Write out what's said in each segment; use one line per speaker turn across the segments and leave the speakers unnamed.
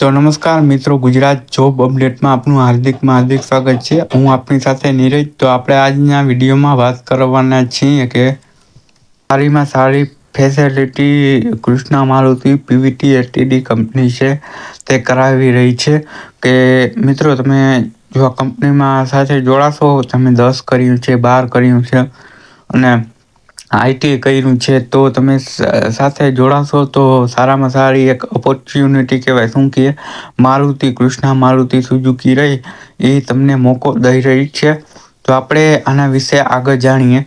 તો નમસ્કાર મિત્રો, ગુજરાત જોબ અપડેટમાં આપનું હાર્દિકમાં હાર્દિક સ્વાગત છે. હું આપની સાથે નીરજ. તો આપણે આજના વિડીયોમાં વાત કરવાના છીએ કે સારીમાં સારી facility Krishna Maruti PVT STD company છે તે કરાવી રહી છે. કે મિત્રો, તમે જો આ કંપનીમાં સાથે જોડાશો, તમે દસ કર્યું છે, બાર કર્યું છે અને આઈટી કર્યું છે, તો તમે સાથે જોડાશો તો સારામાં સારી એક ઓપોર્ચ્યુનિટી કહેવાય. શું કે મારુતિ, કૃષ્ણા મારુતિ સુઝુકી રહી એ તમને મોકો દઈ રહી છે. તો આપણે આના વિશે આગળ જાણીએ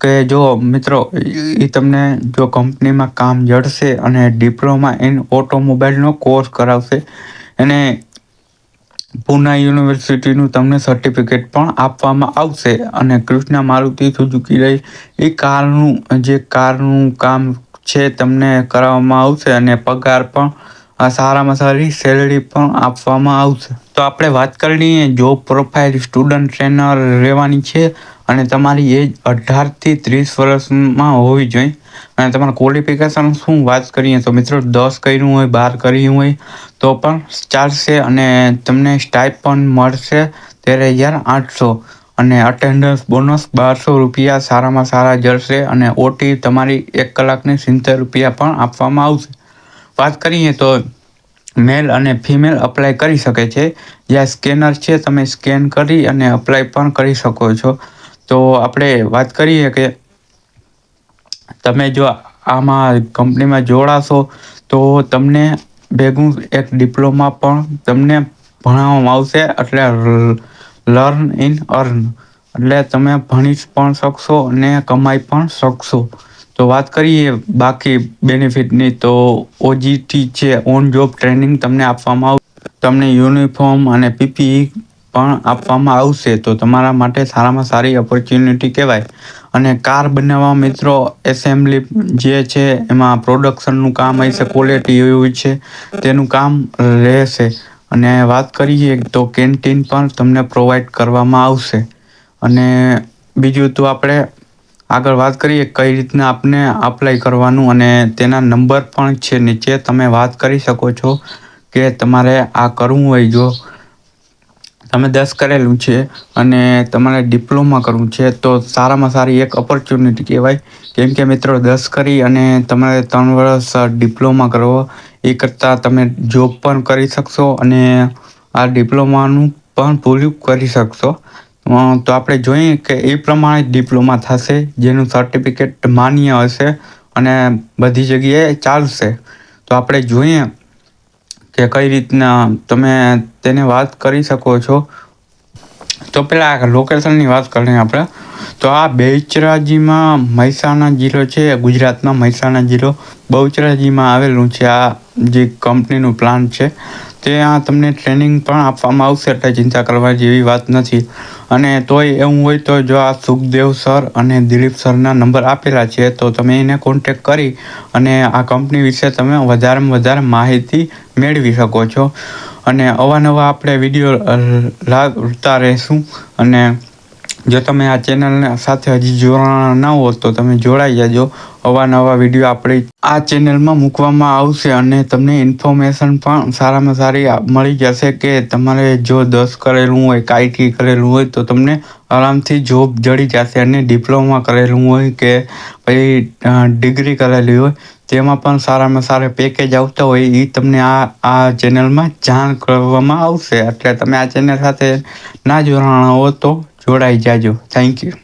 કે જો મિત્રો એ તમને જો કંપનીમાં કામ જડશે અને ડિપ્લોમા ઇન ઓટોમોબાઈલનો કોર્સ કરાવશે, એને પુના યુનિવર્સિટીનું તમને સર્ટિફિકેટ પણ આપવામાં આવશે અને કૃષ્ણા મારુતિ સુઝુકી રહી. એ કારનું, જે કારનું કામ છે તમને કરાવવામાં આવશે અને પગાર પણ સારામાં સારી સેલરી પણ આપવામાં આવશે. તો આપણે વાત કરીએ જોબ પ્રોફાઇલ સ્ટુડન્ટ ટ્રેનર રહેવાની છે. અને તમારી એજ અઢારથી ત્રીસ વર્ષમાં હોવી જોઈએ. અને તમારા ક્વોલિફિકેશન શું વાત કરીએ તો મિત્રો દસ કર્યું હોય, બાર કર્યું હોય, તો પણ ચાલશે અને તમને સ્ટાઇપ પણ મળશે તેર હજાર આઠસો. અને અટેન્ડન્સ બોનસ બારસો રૂપિયા સારામાં સારા જળશે અને ઓટી તમારી એક કલાકની સિત્તેર રૂપિયા પણ આપવામાં આવશે. વાત કરીએ તો મેલ અને ફિમેલ અપ્લાય કરી શકે છે. જ્યાં સ્કેનર છે, તમે સ્કેન કરી અને અપ્લાય પણ કરી શકો છો. તો આપણે વાત કરીએ કે તમે જો આમાં કંપનીમાં જોડાશો, તો તમને ભેગું એક ડિપ્લોમા પણ તમને ભણાવવામાં આવશે, એટલે લર્ન ઇન અર્ન. એટલે તમે ભણી પણ શકશો અને કમાઈ પણ શકશો. તો વાત કરીએ બાકી બેનિફિટની તો ઓજીટી છે ઓન જોબ ટ્રેનિંગ તમને આપવામાં આવશે. તમને યુનિફોર્મ અને પીપીઈ પણ આપવામાં આવશે. તો તમારા માટે સારામાં સારી ઓપોર્ચ્યુનિટી કહેવાય. અને કાર બનાવવા મિત્રો એસેમ્બલી જે છે, એમાં પ્રોડક્શનનું કામ હશે ક્વોલિટી એવું છે, તેનું કામ રહેશે. અને વાત કરીએ તો કેન્ટીન પણ તમને પ્રોવાઈડ કરવામાં આવશે. અને બીજું તો આપણે આગળ વાત કરીએ કઈ રીતના આપને અપ્લાય કરવાનું અને તેના નંબર પણ છે નીચે. તમે વાત કરી શકો છો કે તમારે આ કરવું હોય જો. તમે દસ કરેલું છે અને તમારે ડિપ્લોમા કરવું છે, તો સારામાં સારી એક ઓપોર્ચ્યુનિટી કહેવાય. કેમ કે મિત્રો, દસ કરી અને તમારે ત્રણ વર્ષ ડિપ્લોમા કરવો, એ કરતાં તમે જોબ પણ કરી શકશો અને આ ડિપ્લોમાનું પણ પૂરું કરી શકશો. તો આપણે જોઈએ કે એ પ્રમાણે ડિપ્લોમા થશે, જેનું સર્ટિફિકેટ માન્ય હશે અને બધી જગ્યાએ ચાલશે. તો આપણે જોઈએ કે કઈ રીતના તમે તેને વાત કરી શકો છો? તો પેલા લોકેશનની વાત કરીએ આપણે. તો આ બેચરાજીમાં મહેસાણા જિલ્લો છે ગુજરાતમાં મહેસાણા જિલ્લો. બહુચરાજીમાં આવેલું છે આ જે કંપનીનું પ્લાન્ટ છે. ત્યાં તમને ટ્રેનિંગ પણ આપવામાં આવશે એટલે ચિંતા કરવા જેવી વાત નથી. અને તોય એવું હોય તો જો આ સુખદેવ સર અને દિલીપ સરના નંબર આપેલા છે, તો તમે એને કોન્ટેક કરી અને આ કંપની વિશે તમે વધારેમાં વધારે માહિતી મેળવી શકો છો. અને અવાનવા આપણે વીડિયો લાવતા રહીશું અને જો તમે આ ચેનલને સાથે હજી જોડાણા ના હો તો તમે જોડાઈ જાજો. અવાનવા વીડિયો આપણે આ ચેનલમાં મૂકવામાં આવશે અને તમને ઇન્ફોર્મેશન પણ સારામાં સારી મળી જશે કે તમારે જો દસ કરેલું હોય કાઈટી કરેલું હોય, તો તમને આરામથી જોબ જડી જશે અને ડિપ્લોમા કરેલું હોય કે પછી ડિગ્રી કરેલી હોય, તેમાં પણ સારામાં સારા પેકેજ આવતા હોય એ તમને આ આ ચેનલમાં જાણ કરવામાં આવશે. એટલે તમે આ ચેનલ સાથે ના જોડાણા હો તો જોડાઈ જાજો. Thank you